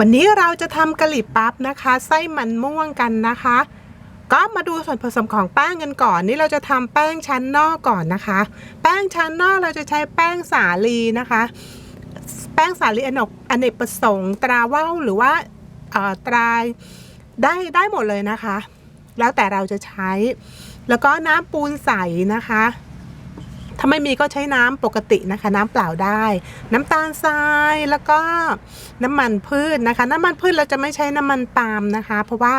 วันนี้เราจะทำกะหรี่ปั๊บนะคะ ไส้มันม่วงกันนะคะ ก็มาดูส่วนผสมของแป้งกันก่อน นี่เราจะทำแป้งชั้นนอกก่อนนะคะ แป้งชั้นนอกเราจะใช้แป้งสาลีนะคะ แป้งสาลีอนกอเนกประสงค์ตราว่าวหรือว่าอ่อตรายได้ได้หมดเลยนะคะ แล้วแต่เราจะใช้ แล้วก็น้ำปูนใสนะคะาไม่มีก็ใช้น้ำปกตินะคะ น้ำเปล่าได้ น้ำตาลทรายแล้วก็น้ำมันพืชนะคะ น้ำมันพืชเราจะไม่ใช้น้ำมันปาล์มนะคะ เพราะว่า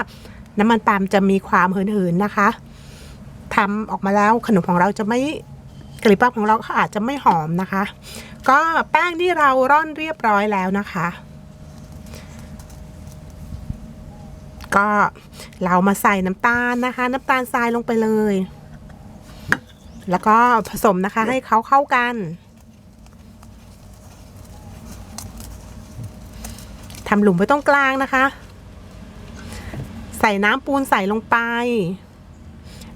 น้ำมันปาล์มจะมีความหืนๆนะคะทำออกมาแล้วขนมของเราจะไม่กะหรี่ปั๊บของเราเขาอาจจะไม่หอมนะคะ ก็แป้งที่เราร่อนเรียบร้อยแล้วนะคะ ก็เรามาใส่น้ำตาลนะคะ น้ำตาลทรายลงไปเลย แล้วก็ผสมนะคะให้เขาเข้ากันทำหลุมไว้ตรงกลางนะคะ ใส่น้ำปูนใส่ลงไป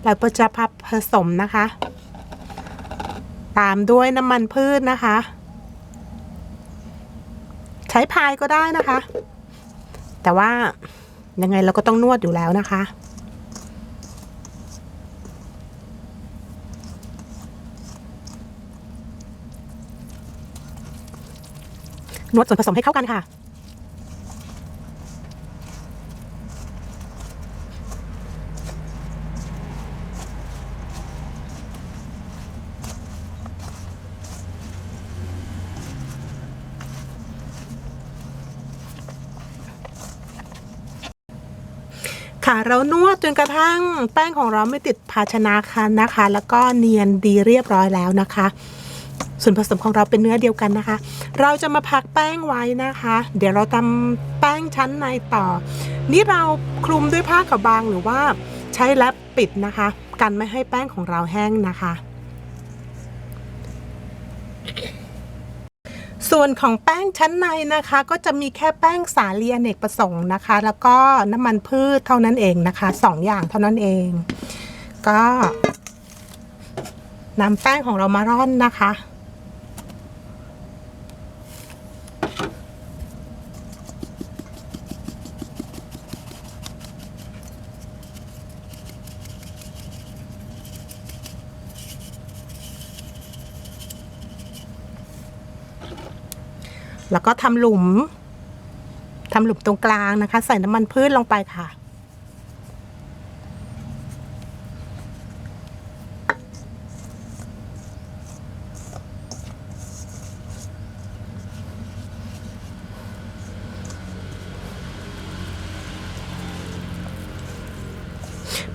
แล้วก็จะพับผสมนะคะ ตามด้วยน้ำมันพืชนะคะ ใช้พายก็ได้นะคะ แต่ว่ายังไงเราก็ต้องนวดอยู่แล้วนะคะ นวดส่วนผสมให้เข้ากันค่ะ ค่ะเรานวดจนกระทั่งแป้งของเราไม่ติดภาชนะค่ะนะคะ แล้วก็เนียนดีเรียบร้อยแล้วนะคะ ส่วนผสมของเราเป็นเนื้อเดียวกันนะคะ เราจะมาพักแป้งไว้นะคะ เดี๋ยวเราทำแป้งชั้นในต่อ นี่เราคลุมด้วยผ้าขาวบางหรือว่าใช้แรปปิดนะคะ กันไม่ให้แป้งของเราแห้งนะคะ ส่วนของแป้งชั้นในนะคะ ก็จะมีแค่แป้งสาลีอเนกประสงค์นะคะ แล้วก็น้ำมันพืชเท่านั้นเองนะคะสองอย่างเท่านั้นเอง ก็นำแป้งของเรามาร่อนนะคะ แล้วก็ทำหลุมทำหลุมตรงกลางนะคะ ใส่น้ำมันพืชลงไปค่ะ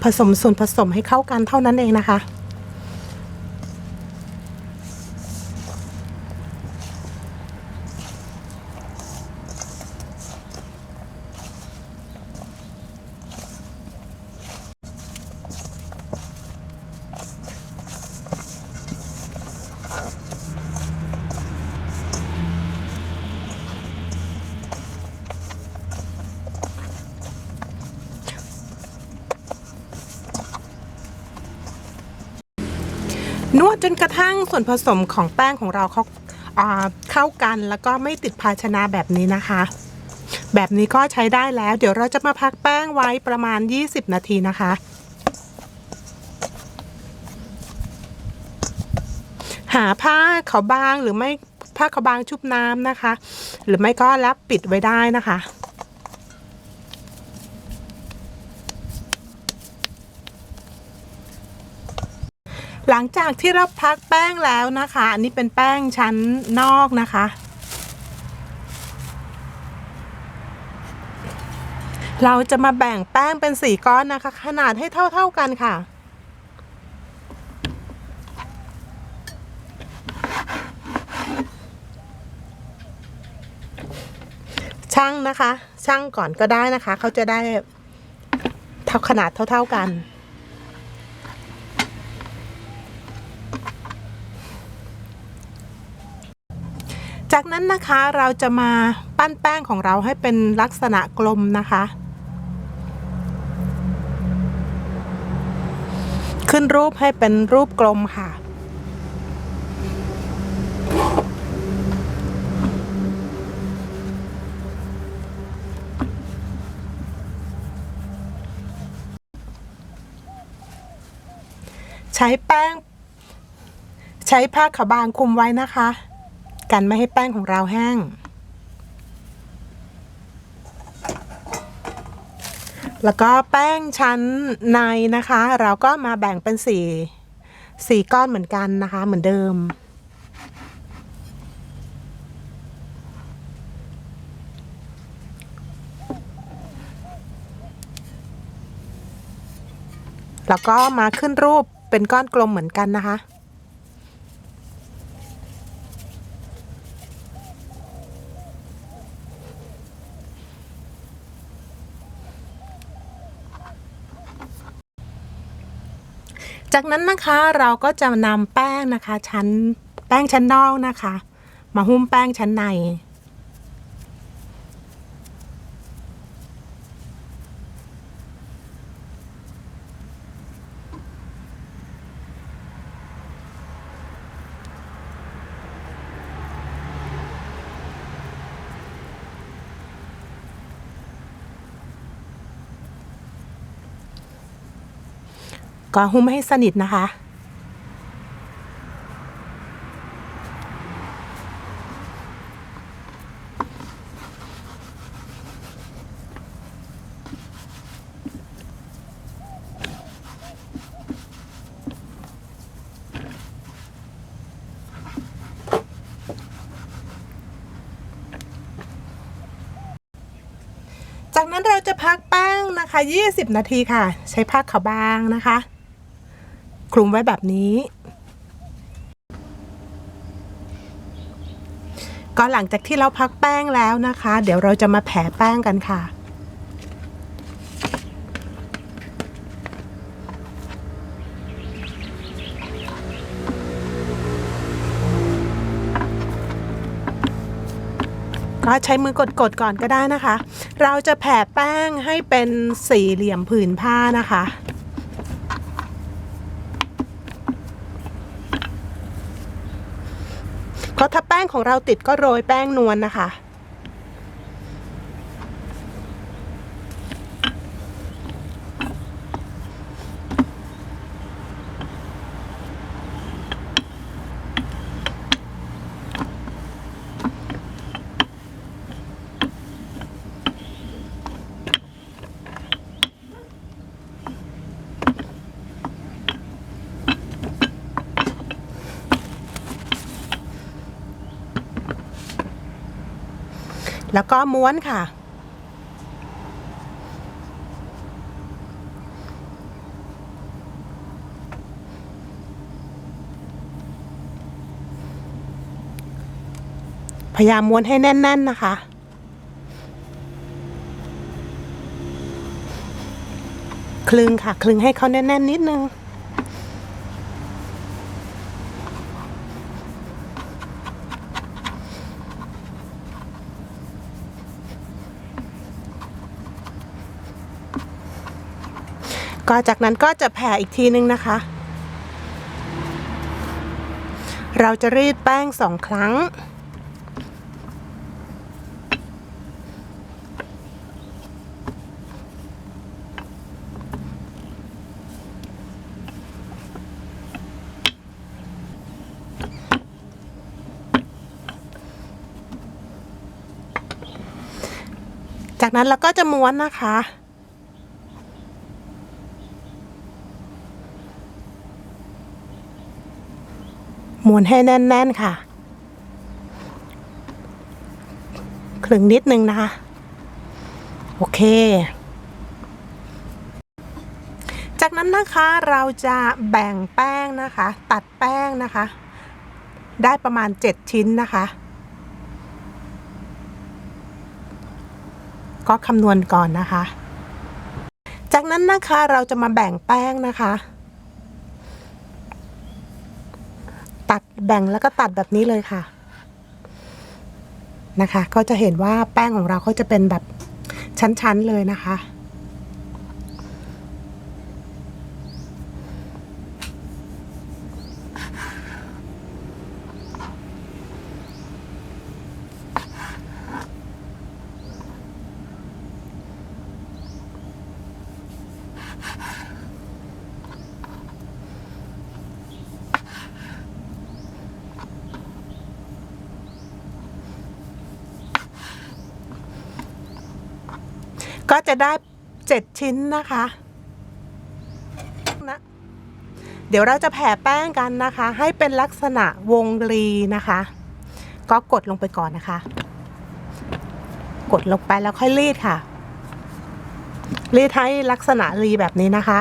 ผสมส่วนผสมให้เข้ากันเท่านั้นเองนะคะ นวดจนกระทั่งส่วนผสมของแป้งของเราเขา,าเข้ากันแล้วก็ไม่ติดภาชนะแบบนี้นะคะ แบบนี้ก็ใช้ได้แล้ว เดี๋ยวเราจะมาพักแป้งไว้ประมาณ 20 นาทีนะคะ หาผ้าขาวบางหรือไม่ผ้าขาวบางชุบน้ำนะคะ หรือไม่ก็รับปิดไว้ได้นะคะ ลังจากที่เราพักแป้งแล้วนะคะ อันนี้เป็นแป้งชั้นนอกนะคะ เราจะมาแบ่งแป้งเป็นสี่ก้อนนะคะ ขนาดให้เท่า ๆกันค่ะช่างนะคะช่างก่อนก็ได้นะคะ เขาจะได้เท่าขนาดเท่า ๆกัน จากนั้นนะคะเราจะมาปั้นแป้งของเราให้เป็นลักษณะกลมนะคะ ขึ้นรูปให้เป็นรูปกลมค่ะใช้แป้ง ใช้ผ้าขาวบางคุมไว้นะคะ กันไม่ให้แป้งของเราแห้ง แล้วก็แป้งชั้นในนะคะ เราก็มาแบ่งเป็นสี่สี่ก้อนเหมือนกันนะคะ เหมือนเดิม แล้วก็มาขึ้นรูปเป็นก้อนกลมเหมือนกันนะคะ จากนั้นนะคะเราก็จะนำแป้งนะคะ ชั้นแป้งชั้นนอกนะคะ มาหุ้มแป้งชั้นใน ก็หุ้มให้สนิทนะคะ จากนั้นเราจะพักแป้งนะคะ 20 นาทีค่ะ ใช้ผ้าขาวบางนะคะ ลุมไว้แบบนี้ ก็หลังจากที่เราพักแป้งแล้วนะคะ เดี๋ยวเราจะมาแผ่แป้งกันค่ะก็ใช้มือกดๆกก่อนก็ได้นะคะ เราจะแผ่แป้งให้เป็นสี่เหลี่ยมผืนผ้านะคะ เพราะถ้าแป้งของเราติดก็โรยแป้งนวลนะคะ แล้วก็ม้วนค่ะ พยายามม้วนให้แน่น ๆ นะคะคลึงค่ะ คลึงให้เขาแน่นๆนิดนึง ก็จากนั้นก็จะแผ่อีกทีนึงนะคะ เราจะรีดแป้งสองครั้ง จากนั้นเราก็จะม้วนนะคะ ม้วนให้แน่น ๆ ค่ะคลึงนิดนึงนะคะ โอเค จากนั้นนะคะเราจะแบ่งแป้งนะคะ ตัดแป้งนะคะ ได้ประมาณ 7 ชิ้นนะคะ ก็คำนวณก่อนนะคะ จากนั้นนะคะเราจะมาแบ่งแป้งนะคะ ตัดแบ่งแล้วก็ตัดแบบนี้เลยค่ะ นะคะ ก็จะเห็นว่าแป้งของเราก็จะเป็นแบบชั้นๆเลยนะคะ ก็จะได้เจ็ดชิ้นนะคะนะเดี๋ยวเราจะแผ่แป้งกันนะคะ ให้เป็นลักษณะวงรีนะคะ ก็กดลงไปก่อนนะคะ กดลงไปแล้วค่อยรีดค่ะรีดให้ลักษณะรีแบบนี้นะคะ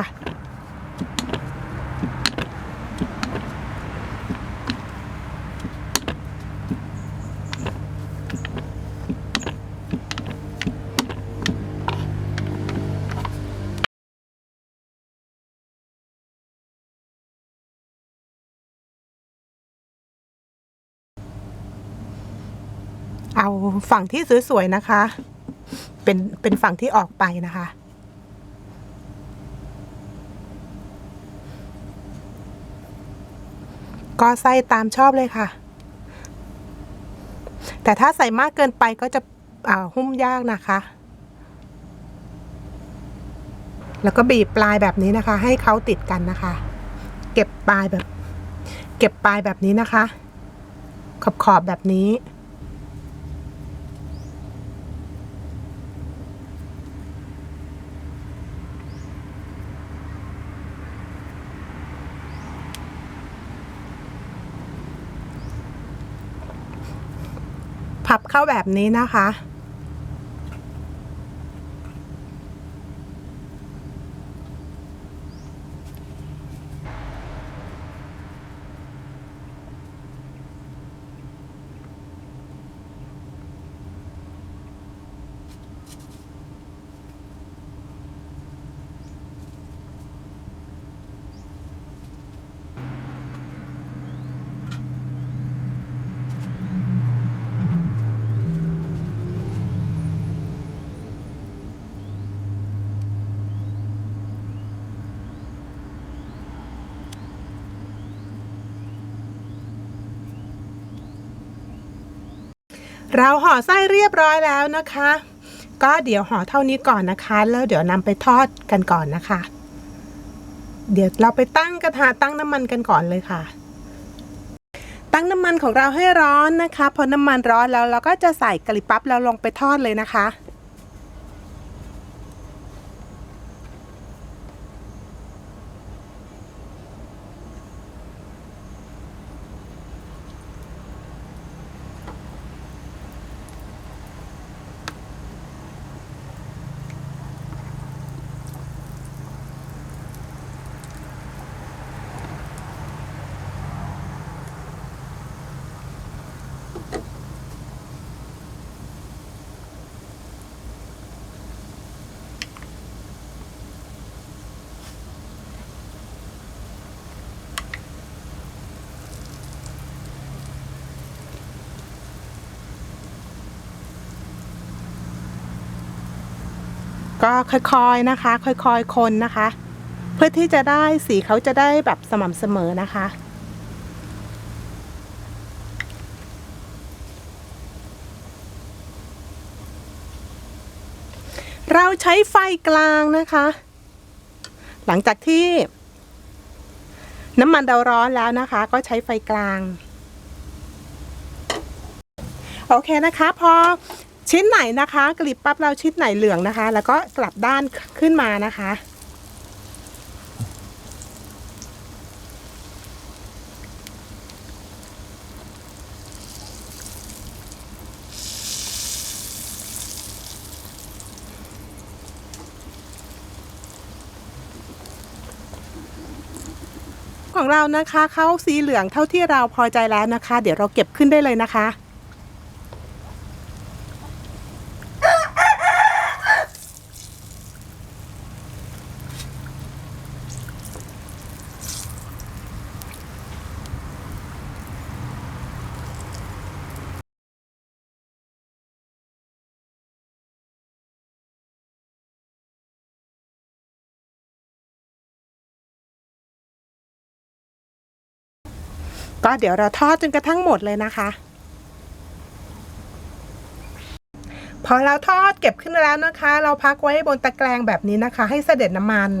ฝั่งที่สวยๆนะคะ เป็นเป็นฝั่งที่ออกไปนะคะ ก็ใส่ตามชอบเลยค่ะ แต่ถ้าใส่มากเกินไปก็จะอ่าหุ้มยากนะคะ แล้วก็บีบปลายแบบนี้นะคะ ให้เขาติดกันนะคะ เก็บปลายแบบ เก็บปลายแบบนี้นะคะ ขอบขอบแบบนี้ เข้าแบบนี้นะคะ เราห่อไส้เรียบร้อยแล้วนะคะ ก็เดี๋ยวห่อเท่านี้ก่อนนะคะ แล้วเดี๋ยวนำไปทอดกันก่อนนะคะ เดี๋ยวเราไปตั้งกระทะตั้งน้ำมันกันก่อนเลยค่ะ ตั้งน้ำมันของเราให้ร้อนนะคะ พอน้ำมันร้อนแล้วเราก็จะใส่กะหรี่ปั๊บแล้วลงไปทอดเลยนะคะ ก็ค่อยๆนะคะ ค่อยๆคนนะคะ เพื่อที่จะได้สีเขาจะได้แบบสม่ำเสมอนะคะเราใช้ไฟกลางนะคะ หลังจากที่ น้ำมันเราร้อนแล้วนะคะ ก็ใช้ไฟกลาง โอเคนะคะ พอ ชิ้นไหนนะคะกลีบปั๊บเราชิ้นไหนเหลืองนะคะ แล้วก็กลับด้านขึ้นมานะคะ ของเรานะคะเข้าสีเหลืองเท่าที่เราพอใจแล้วนะคะ เดี๋ยวเราเก็บขึ้นได้เลยนะคะ ก็เดี๋ยวเราทอดจนกระทั่งหมดเลยนะคะ พอเราทอดเก็บขึ้นแล้วนะคะ เราพักไว้บนตะแกรงแบบนี้นะคะ ให้เสด็จน้ำมัน